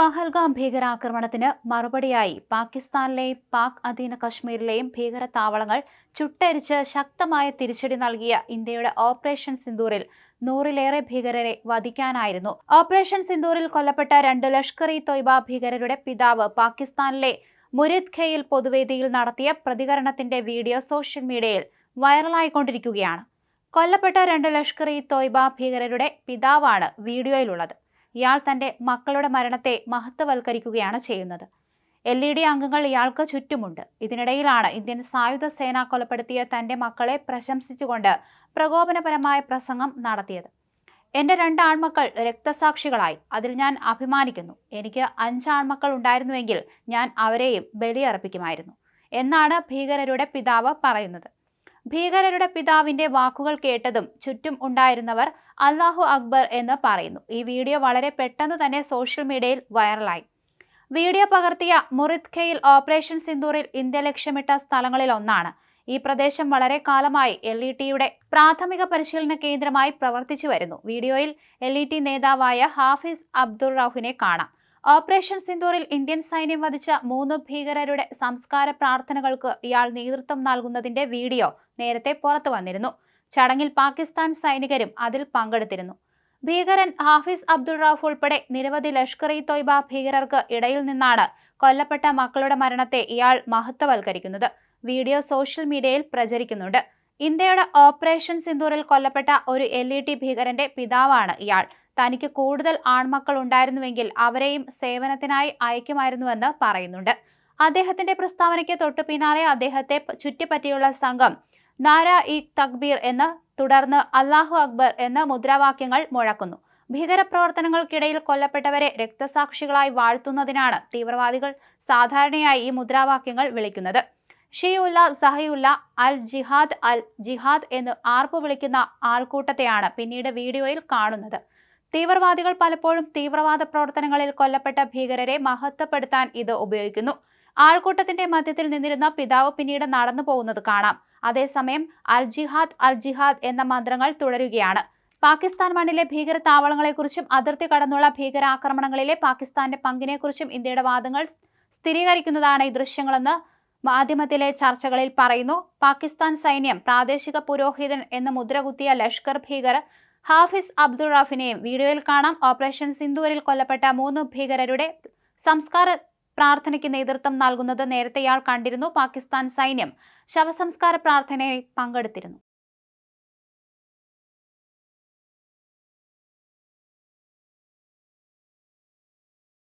പഹൽഗാം ഭീകരാക്രമണത്തിന് മറുപടിയായി പാകിസ്ഥാനിലെയും പാക് അധീന കശ്മീരിലെയും ഭീകര താവളങ്ങൾ ചുട്ടരിച്ച് ശക്തമായ തിരിച്ചടി നൽകിയ ഇന്ത്യയുടെ ഓപ്പറേഷൻ സിന്ദൂറിൽ നൂറിലേറെ ഭീകരരെ വധിക്കാനായിരുന്നു. ഓപ്പറേഷൻ സിന്ദൂറിൽ കൊല്ലപ്പെട്ട രണ്ട് ലഷ്കർ ഇ തൊയ്ബ ഭീകരരുടെ പിതാവ് പാകിസ്ഥാനിലെ മുരിദ് ഖയിൽ പൊതുവേദിയിൽ നടത്തിയ പ്രതികരണത്തിന്റെ വീഡിയോ സോഷ്യൽ മീഡിയയിൽ വൈറലായിക്കൊണ്ടിരിക്കുകയാണ്. കൊല്ലപ്പെട്ട രണ്ട് ലഷ്കർ ഇ തൊയ്ബ ഭീകരരുടെ പിതാവാണ് വീഡിയോയിലുള്ളത്. ഇയാൾ തന്റെ മക്കളുടെ മരണത്തെ മഹത്വവൽക്കരിക്കുകയാണ് ചെയ്യുന്നത്. എൽ ഇ ഡി അംഗങ്ങൾ ഇയാൾക്ക് ചുറ്റുമുണ്ട്. ഇതിനിടയിലാണ് ഇന്ത്യൻ സായുധ സേന കൊലപ്പെടുത്തിയ തന്റെ മക്കളെ പ്രശംസിച്ചുകൊണ്ട് പ്രകോപനപരമായ പ്രസംഗം നടത്തിയത്. എന്റെ രണ്ട് ആൺമക്കൾ രക്തസാക്ഷികളായി. അതിൽ ഞാൻ അഭിമാനിക്കുന്നു. എനിക്ക് അഞ്ച് ആൺമക്കൾ ഉണ്ടായിരുന്നുവെങ്കിൽ ഞാൻ അവരെയും ബലിയർപ്പിക്കുമായിരുന്നു എന്നാണ് ഭീകരരുടെ പിതാവ് പറയുന്നത്. ഭീകരരുടെ പിതാവിന്റെ വാക്കുകൾ കേട്ടതും ചുറ്റും ഉണ്ടായിരുന്നവർ അള്ളാഹു അക്ബർ എന്ന് പറയുന്നു. ഈ വീഡിയോ വളരെ പെട്ടെന്ന് തന്നെ സോഷ്യൽ മീഡിയയിൽ വൈറലായി. വീഡിയോ പകർത്തിയ മുറിത് ഖയിൽ ഓപ്പറേഷൻ സിന്ദൂറിൽ ഇന്ത്യ ലക്ഷ്യമിട്ട സ്ഥലങ്ങളിൽ ഒന്നാണ്. ഈ പ്രദേശം വളരെ കാലമായി എൽ ഇ ടിയുടെ പ്രാഥമിക പരിശീലന കേന്ദ്രമായി പ്രവർത്തിച്ചു വരുന്നു. വീഡിയോയിൽ എൽ ഇ ടി നേതാവായ ഹാഫിസ് അബ്ദുൾ റാഹുവിനെ കാണാം. ഓപ്പറേഷൻ സിന്ദൂറിൽ ഇന്ത്യൻ സൈന്യം വധിച്ച മൂന്ന് ഭീകരരുടെ സംസ്കാര പ്രാർത്ഥനകൾക്ക് ഇയാൾ നേതൃത്വം നൽകുന്നതിന്റെ വീഡിയോ നേരത്തെ പുറത്തു വന്നിരുന്നു. ചടങ്ങിൽ പാകിസ്ഥാൻ സൈനികരും അതിൽ പങ്കെടുത്തിരുന്നു. ഭീകരൻ ഹാഫിസ് അബ്ദുൾ റാഫ് ഉൾപ്പെടെ നിരവധി ലഷ്കർ ഇ തൊയ്ബ ഭീകരർക്ക് ഇടയിൽ നിന്നാണ് കൊല്ലപ്പെട്ട മക്കളുടെ മരണത്തെ ഇയാൾ മഹത്വവൽക്കരിക്കുന്നത്. വീഡിയോ സോഷ്യൽ മീഡിയയിൽ പ്രചരിക്കുന്നുണ്ട്. ഇന്ത്യയുടെ ഓപ്പറേഷൻ സിന്ദൂറിൽ കൊല്ലപ്പെട്ട ഒരു എൽ ഇ ടി ഭീകരന്റെ പിതാവാണ് ഇയാൾ. തനിക്ക് കൂടുതൽ ആൺമക്കൾ ഉണ്ടായിരുന്നുവെങ്കിൽ അവരെയും സേവനത്തിനായി അയക്കുമായിരുന്നുവെന്ന് പറയുന്നുണ്ട്. അദ്ദേഹത്തിന്റെ പ്രസ്താവനയ്ക്ക് തൊട്ടു പിന്നാലെ അദ്ദേഹത്തെ ചുറ്റിപ്പറ്റിയുള്ള സംഘം നാര ഇ തക്ബീർ എന്ന് തുടർന്ന് അള്ളാഹു അക്ബർ എന്ന മുദ്രാവാക്യങ്ങൾ മുഴക്കുന്നു. ഭീകരപ്രവർത്തനങ്ങൾക്കിടയിൽ കൊല്ലപ്പെട്ടവരെ രക്തസാക്ഷികളായി വാഴ്ത്തുന്നതിനാണ് തീവ്രവാദികൾ സാധാരണയായി ഈ മുദ്രാവാക്യങ്ങൾ വിളിക്കുന്നത്. ഷിയുല്ല സഹയുല്ല അൽ ജിഹാദ് അൽ ജിഹാദ് എന്ന് ആർപ്പ് വിളിക്കുന്ന ആൾക്കൂട്ടത്തെയാണ് പിന്നീട് വീഡിയോയിൽ കാണുന്നത്. തീവ്രവാദികൾ പലപ്പോഴും തീവ്രവാദ പ്രവർത്തനങ്ങളിൽ കൊല്ലപ്പെട്ട ഭീകരരെ മഹത്വപ്പെടുത്താൻ ഇത് ഉപയോഗിക്കുന്നു. ആൾക്കൂട്ടത്തിന്റെ മധ്യത്തിൽ നിന്നിരുന്ന പിതാവ് പിന്നീട് നടന്നു പോകുന്നത് കാണാം. അതേസമയം അൽ ജിഹാദ് അൽ ജിഹാദ് എന്ന മന്ത്രങ്ങൾ തുടരുകയാണ്. പാകിസ്ഥാൻ മണ്ണിലെ ഭീകര താവളങ്ങളെക്കുറിച്ചും അതിർത്തി കടന്നുള്ള ഭീകരാക്രമണങ്ങളിലെ പാകിസ്ഥാന്റെ പങ്കിനെക്കുറിച്ചും ഇന്ത്യയുടെ വാദങ്ങൾ സ്ഥിരീകരിക്കുന്നതാണ് ഈ ദൃശ്യങ്ങളെന്ന് മാധ്യമത്തിലെ ചർച്ചകളിൽ പറയുന്നു പാകിസ്ഥാൻ സൈന്യം പ്രാദേശിക പുരോഹിതൻ എന്ന് മുദ്രകുത്തിയ ലഷ്കർ ഭീകർ ഹാഫിസ് അബ്ദുൾ റാഫിനെയും വീഡിയോയിൽ കാണാം. ഓപ്പറേഷൻ സിന്ദൂരിൽ കൊല്ലപ്പെട്ട മൂന്ന് ഭീകരരുടെ സംസ്കാര പ്രാർത്ഥനയ്ക്ക് നേതൃത്വം നൽകുന്നത് നേരത്തെയാൾ കണ്ടിരുന്നു. പാകിസ്ഥാൻ സൈന്യം ശവസംസ്കാര പ്രാർത്ഥനയിൽ പങ്കെടുത്തിരുന്നു.